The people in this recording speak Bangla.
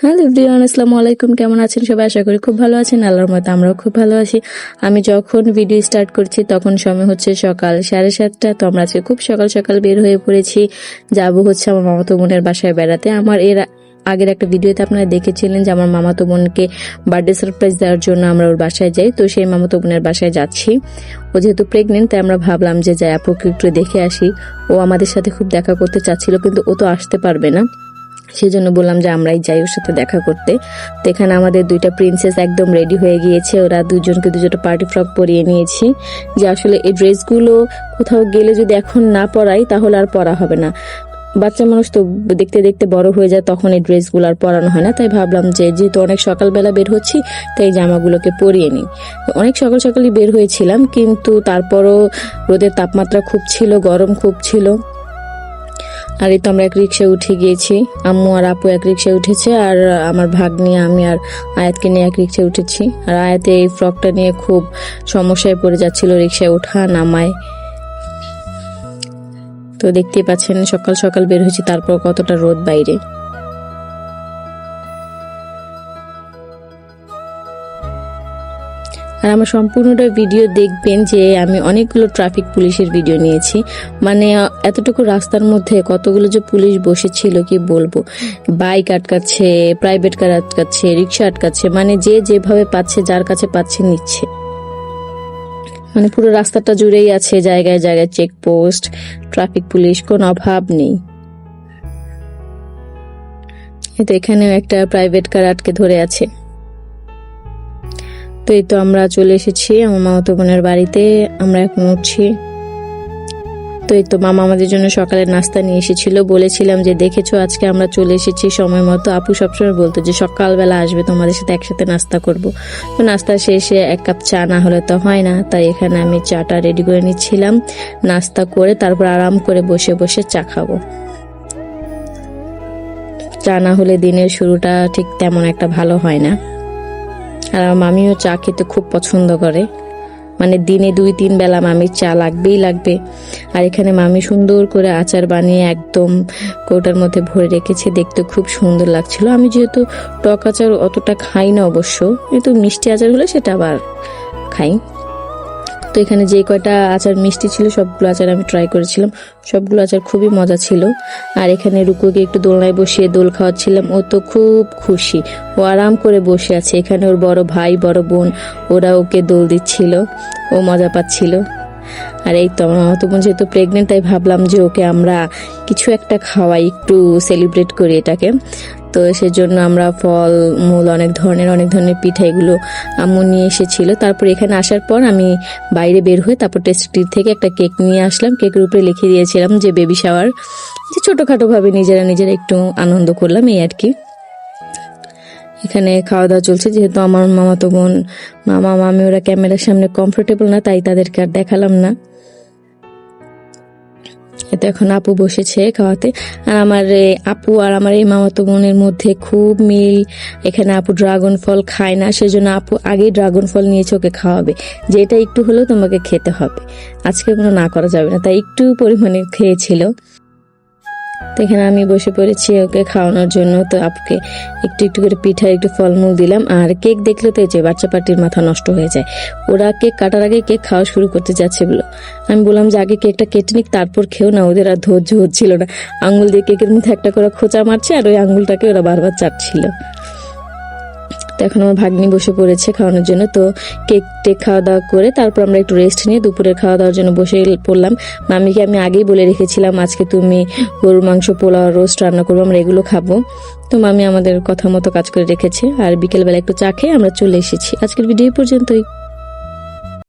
হ্যালো এভরিওয়ান, আসসালামু আলাইকুম। কেমন আছেন সবাই? আশা করি খুব ভালো আছেন। আল্লাহর মতো আমরাও খুব ভালো আছি। আমি যখন ভিডিও স্টার্ট করছি, তখন সময় হচ্ছে সকাল সাড়ে সাতটা। তো আমরা আজকে খুব সকাল সকাল বের হয়ে পড়েছি। যাব হচ্ছে আমার মামাতো বোনের বাসায় বেড়াতে। আমার এর আগের একটা ভিডিওতে আপনারা দেখেছিলেন যে আমার মামাতো বোনকে বার্থডে সারপ্রাইজ দেওয়ার জন্য আমরা ওর বাসায় যাই। তো সেই মামাতো বোনের বাসায় যাচ্ছি। ও যেহেতু প্রেগনেন্ট তাই আমরা ভাবলাম যে যাই, আপুকে একটু দেখে আসি। ও আমাদের সাথে খুব দেখা করতে চাচ্ছিল, কিন্তু ও তো আসতে পারবে না। সেই জন্য বললাম যে আমরাই যাই ওর সাথে দেখা করতে। তো এখানে আমাদের দুইটা প্রিন্সেস একদম রেডি হয়ে গিয়েছে। ওরা দুজনকে দুজোটা পার্টি ফ্রক পরিয়ে নিয়েছি। যে আসলে এই ড্রেসগুলো কোথাও গেলে যদি এখন না পরাই, তাহলে আর পরা হবে না। বাচ্চা মানুষ তো দেখতে দেখতে বড় হয়ে যায়, তখন এই ড্রেসগুলো আর পরানো হয় না। তাই ভাবলাম যে যেহেতু অনেক সকালবেলা বের হচ্ছি, তাই জামাগুলোকে পরিয়ে নিই। অনেক সকাল সকালই বের হয়েছিলাম, কিন্তু তারপরও রোদের তাপমাত্রা খুব ছিল, গরম খুব ছিল। আর এই তো আমরা এক রিক্সায় উঠে গিয়েছি। আম্মু আর আপু এক রিক্সায় উঠেছে আর আমার ভাগ নিয়ে আমি আর আয়াতকে নিয়ে এক রিক্সায় উঠেছি। আর আয়াতে এই ফ্রকটা নিয়ে খুব সমস্যায় পড়ে যাচ্ছিল রিক্সায় ওঠা, নামায়। তো দেখতেই পাচ্ছেন সকাল সকাল বের হয়েছি, তারপর কতটা রোদ বাইরে। আর আমার সম্পূর্ণটা ভিডিও দেখবেন যে আমি অনেকগুলো ট্রাফিক পুলিশের ভিডিও নিয়েছি। মানে এতটুকু রাস্তার মধ্যে কতগুলো যে পুলিশ বসেছিল, কি বলব? বাইক আটকাচ্ছে প্রাইভেট কার আটকাচ্ছে রিক্সা আটকাচ্ছে মানে যে যেভাবে পাচ্ছে, যার কাছে পাচ্ছে, নিচ্ছে। মানে পুরো রাস্তাটা জুড়েই আছে, জায়গায় জায়গায় চেকপোস্ট ট্রাফিক পুলিশ, কোনো অভাব নেই। তো এখানেও একটা প্রাইভেট কার আটকে ধরে আছে। তো এই তো আমরা চলে এসেছি আমার মামাতো বোনের বাড়িতে, আমরা এখন উঠছি। তো এই তো মামা আমাদের জন্য সকালে নাস্তা নিয়ে এসেছিল, বলেছিলাম যে দেখেছ আজকে আমরা চলে এসেছি সময় মতো। আপু সবসময় বলতো যে সকালবেলা আসবে, তোমাদের সাথে একসাথে নাস্তা করব। তো নাস্তা শেষে এক কাপ চা না হলে তো হয় না, তাই এখানে আমি চাটা রেডি করে নিচ্ছিলাম। নাস্তা করে তারপর আরাম করে বসে বসে চা খাব। চা না হলে দিনের শুরুটা ঠিক তেমন একটা ভালো হয় না। আর মামিও চা খেতে খুব পছন্দ করে। মানে দিনে দুই, তিন বেলা মামির চা লাগবেই লাগবে। আর এখানে মামি সুন্দর করে আচার বানিয়ে একদম কৌটার মধ্যে ভরে রেখেছে। দেখতে খুব সুন্দর লাগছিল। আমি যেহেতু টক আচার অতটা খাই না অবশ্য কিন্তু মিষ্টি আচার হলে সেটা আবার খাই। তো এখানে যে কয়টা আচার মিষ্টি ছিল, সবগুলো আচার আমি ট্রাই করেছিলাম। সবগুলো আচার খুবই মজা ছিল। আর এখানে রুকুকে একটু দোলনায় বসিয়ে দোল খাওয়াচ্ছিলাম। ও তো খুব খুশি। ও আরাম করে বসে আছে। এখানে ওর বড় ভাই, বড় বোন, ওরা ওকে দোল দিচ্ছিল। ও মজা পাচ্ছিল। আর এই তো আমার মামাতো বোন যেহেতু প্রেগনেন্ট তাই ভাবলাম যে ওকে আমরা কিছু একটা খাওয়াই, একটু সেলিব্রেট করি এটাকে। তো সেজন্য আমরা ফল, মূল অনেক ধরনের অনেক ধরনের পিঠা এগুলো আম্মু নিয়ে এসেছিল। তারপর এখানে আসার পর আমি বাইরে বের হয়ে তারপর টেস্টির থেকে একটা কেক নিয়ে আসলাম। কেকের উপরে লিখে দিয়েছিলাম যে বেবি শাওয়ার যে ছোটোখাটো ভাবে নিজেরা নিজেরা একটু আনন্দ করলাম, এই আর কি। এখানে খাওয়া দাওয়া চলছে। যেহেতু আমার মামাতো বোন, মামা, মামি ওরা ক্যামেরার সামনে কমফোর্টেবল না, তাই তাদেরকে আর দেখালাম না। এতে এখন আপু বসেছে খাওয়াতে। আর আমার আপু আর আমার এই মামাতো বোনের মধ্যে খুব মিল। এখানে আপু ড্রাগন ফল খায় না, সেজন্য আপু আগেই ড্রাগন ফল নিয়েছে, ওকে খাওয়াবে। যে এটা একটু হলেও তোমাকে খেতে হবে। আজকে কোনো না করা যাবে না, তাই একটু পরিমাণে খেয়েছিল। তো এখানে আমি বসে পড়েছি ওকে খাওয়ানোর জন্য। তো আপুকে একটু একটু করে পিঠা একটু ফলমূল দিলাম। আর কেক দেখলে তো যে বাচ্চা পার্টির মাথা নষ্ট হয়ে যায়। ওরা কেক কাটার আগে কেক খাওয়া শুরু করতে যাচ্ছে বলো। আমি বললাম যে, আগে কেকটা কেটে নিক, তারপর খেও না, ওদের আর ধৈর্য হচ্ছিল না। আঙুল দিয়ে কেকের মধ্যে একটা করে খোঁচা মারছে, আর ওই আঙুলটাকে ওরা বারবার চাটছিল। তো এখন আমার ভাগ্নি বসে পড়েছে খাওয়ানোর জন্য। তো কেক টেক খাওয়া দাওয়া করে তারপর আমরা একটু রেস্ট নিয়ে দুপুরের খাওয়া দাওয়ার জন্য বসে পড়লাম। মামিকে আমি আগেই বলে রেখেছিলাম, আজকে তুমি গরুর মাংস, পোলাও রোস্ট রান্না করব, আমরা এগুলো খাব। তো মামি আমাদের কথা মতো কাজ করে রেখেছে। আর বিকেলবেলা একটু চা খেয়ে আমরা চলে এসেছি। আজকের ভিডিও পর্যন্তই।